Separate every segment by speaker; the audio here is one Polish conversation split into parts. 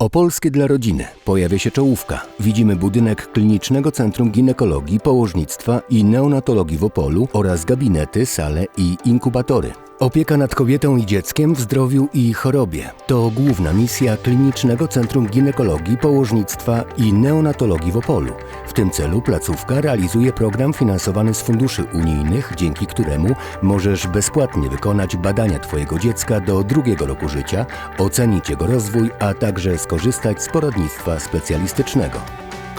Speaker 1: Opolskie dla rodziny. Pojawia się czołówka. Widzimy budynek Klinicznego Centrum Ginekologii, Położnictwa i Neonatologii w Opolu oraz gabinety, sale i inkubatory. Opieka nad kobietą i dzieckiem w zdrowiu i chorobie to główna misja Klinicznego Centrum Ginekologii, Położnictwa i Neonatologii w Opolu. W tym celu placówka realizuje program finansowany z funduszy unijnych, dzięki któremu możesz bezpłatnie wykonać badania Twojego dziecka do drugiego roku życia, ocenić jego rozwój, a także skorzystać z poradnictwa specjalistycznego.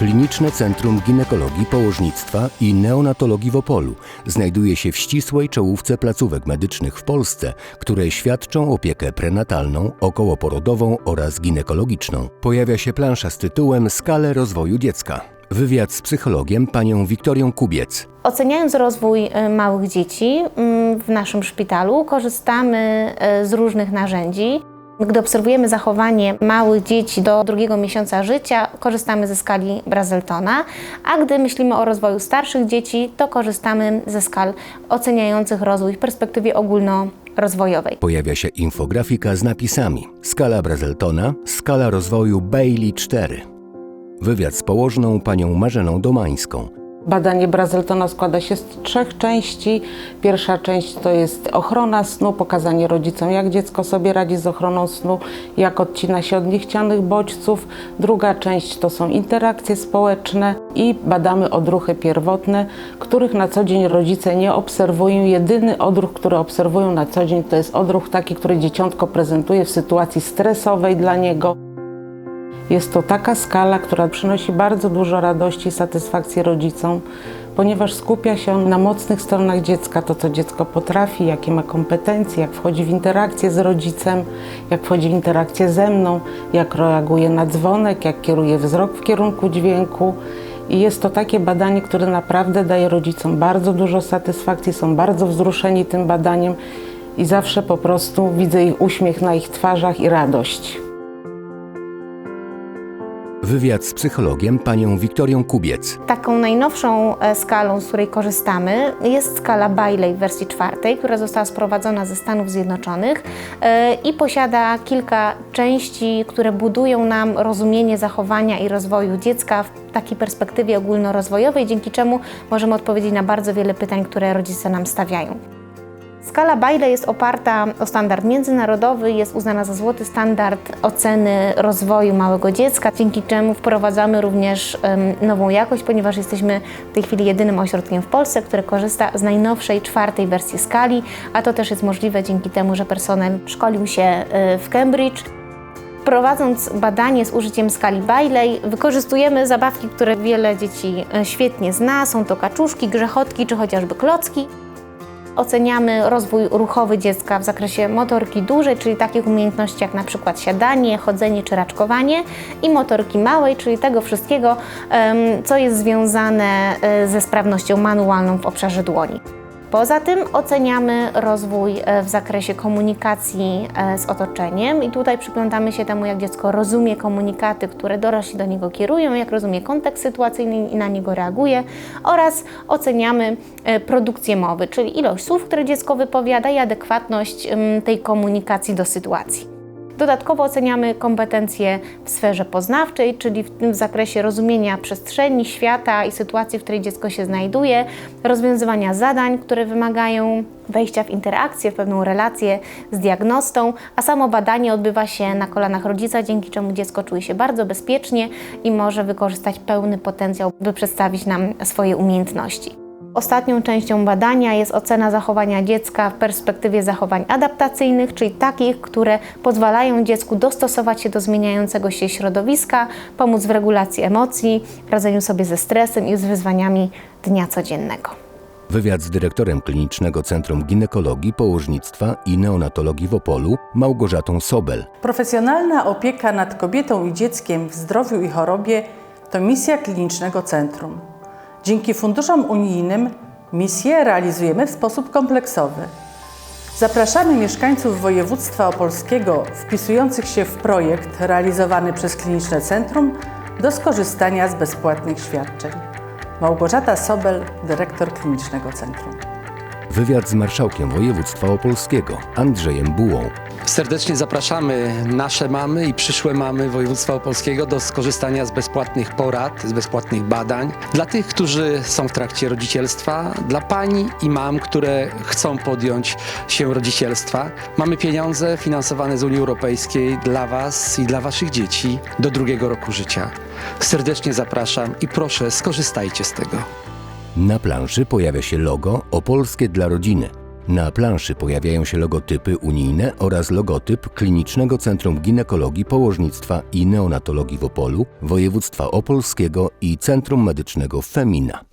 Speaker 1: Kliniczne Centrum Ginekologii, Położnictwa i Neonatologii w Opolu znajduje się w ścisłej czołówce placówek medycznych w Polsce, które świadczą opiekę prenatalną, okołoporodową oraz ginekologiczną. Pojawia się plansza z tytułem Skale rozwoju dziecka. Wywiad z psychologiem panią Wiktorią Kubiec.
Speaker 2: Oceniając rozwój y, małych dzieci mm, w naszym szpitalu, korzystamy y, z różnych narzędzi. Gdy obserwujemy zachowanie małych dzieci do drugiego miesiąca życia, korzystamy ze skali Brazeltona, a gdy myślimy o rozwoju starszych dzieci, to korzystamy ze skal oceniających rozwój w perspektywie ogólnorozwojowej.
Speaker 1: Pojawia się infografika z napisami Skala Brazeltona, skala rozwoju Bailey 4. Wywiad z położną panią Marzeną Domańską.
Speaker 3: Badanie Brazeltona składa się z trzech części. Pierwsza część to jest ochrona snu, pokazanie rodzicom, jak dziecko sobie radzi z ochroną snu, jak odcina się od niechcianych bodźców. Druga część to są interakcje społeczne i badamy odruchy pierwotne, których na co dzień rodzice nie obserwują. Jedyny odruch, który obserwują na co dzień, to jest odruch taki, który dzieciątko prezentuje w sytuacji stresowej dla niego. Jest to taka skala, która przynosi bardzo dużo radości i satysfakcji rodzicom, ponieważ skupia się na mocnych stronach dziecka, to co dziecko potrafi, jakie ma kompetencje, jak wchodzi w interakcję z rodzicem, jak wchodzi w interakcję ze mną, jak reaguje na dzwonek, jak kieruje wzrok w kierunku dźwięku. I jest to takie badanie, które naprawdę daje rodzicom bardzo dużo satysfakcji, są bardzo wzruszeni tym badaniem i zawsze po prostu widzę ich uśmiech na ich twarzach i radość.
Speaker 1: Wywiad z psychologiem panią Wiktorią Kubiec.
Speaker 2: Taką najnowszą e, skalą, z której korzystamy, jest skala Bailey w wersji czwartej, która została sprowadzona ze Stanów Zjednoczonych e, i posiada kilka części, które budują nam rozumienie zachowania i rozwoju dziecka w takiej perspektywie ogólnorozwojowej, dzięki czemu możemy odpowiedzieć na bardzo wiele pytań, które rodzice nam stawiają. Skala Bailey jest oparta o standard międzynarodowy, jest uznana za złoty standard oceny rozwoju małego dziecka, dzięki czemu wprowadzamy również nową jakość, ponieważ jesteśmy w tej chwili jedynym ośrodkiem w Polsce, który korzysta z najnowszej czwartej wersji skali, a to też jest możliwe dzięki temu, że personel szkolił się e, w Cambridge. Prowadząc badanie z użyciem skali Bailey, wykorzystujemy zabawki, które wiele dzieci e, świetnie zna. Są to kaczuszki, grzechotki czy chociażby klocki. Oceniamy rozwój ruchowy dziecka w zakresie motorki dużej, czyli takich umiejętności jak na przykład siadanie, chodzenie czy raczkowanie i motorki małej, czyli tego wszystkiego, co jest związane e, ze sprawnością manualną w obszarze dłoni. Poza tym oceniamy rozwój e, w zakresie komunikacji e, z otoczeniem i tutaj przyglądamy się temu, jak dziecko rozumie komunikaty, które dorośli do niego kierują, jak rozumie kontekst sytuacyjny i na niego reaguje oraz oceniamy e, produkcję mowy, czyli ilość słów, które dziecko wypowiada i adekwatność tej komunikacji do sytuacji. Dodatkowo oceniamy kompetencje w sferze poznawczej, czyli w tym zakresie rozumienia przestrzeni, świata i sytuacji, w której dziecko się znajduje, rozwiązywania zadań, które wymagają wejścia w interakcję, w pewną relację z diagnostą, a samo badanie odbywa się na kolanach rodzica, dzięki czemu dziecko czuje się bardzo bezpiecznie i może wykorzystać pełny potencjał, by przedstawić nam swoje umiejętności. Ostatnią częścią badania jest ocena zachowania dziecka w perspektywie zachowań adaptacyjnych, czyli takich, które pozwalają dziecku dostosować się do zmieniającego się środowiska, pomóc w regulacji emocji, radzeniu sobie ze stresem i z wyzwaniami dnia codziennego.
Speaker 1: Wywiad z dyrektorem Klinicznego Centrum Ginekologii, Położnictwa i Neonatologii w Opolu Małgorzatą Sobel.
Speaker 4: Profesjonalna opieka nad kobietą i dzieckiem w zdrowiu i chorobie to misja klinicznego centrum. Dzięki funduszom unijnym misję realizujemy w sposób kompleksowy. Zapraszamy mieszkańców województwa opolskiego wpisujących się w projekt realizowany przez Kliniczne Centrum do skorzystania z bezpłatnych świadczeń. Małgorzata Sobel, dyrektor Klinicznego Centrum.
Speaker 1: Wywiad z marszałkiem województwa opolskiego Andrzejem Bułą.
Speaker 5: Serdecznie zapraszamy nasze mamy i przyszłe mamy województwa opolskiego do skorzystania z bezpłatnych porad, z bezpłatnych badań. Dla tych, którzy są w trakcie rodzicielstwa, dla pań i mam, które chcą podjąć się rodzicielstwa. Mamy pieniądze finansowane z Unii Europejskiej dla Was i dla Waszych dzieci do drugiego roku życia. Serdecznie zapraszam i proszę skorzystajcie z tego.
Speaker 1: Na planszy pojawia się logo Opolskie dla rodziny. Na planszy pojawiają się logotypy unijne oraz logotyp Klinicznego Centrum Ginekologii, Położnictwa i Neonatologii w Opolu, Województwa Opolskiego i Centrum Medycznego Femina.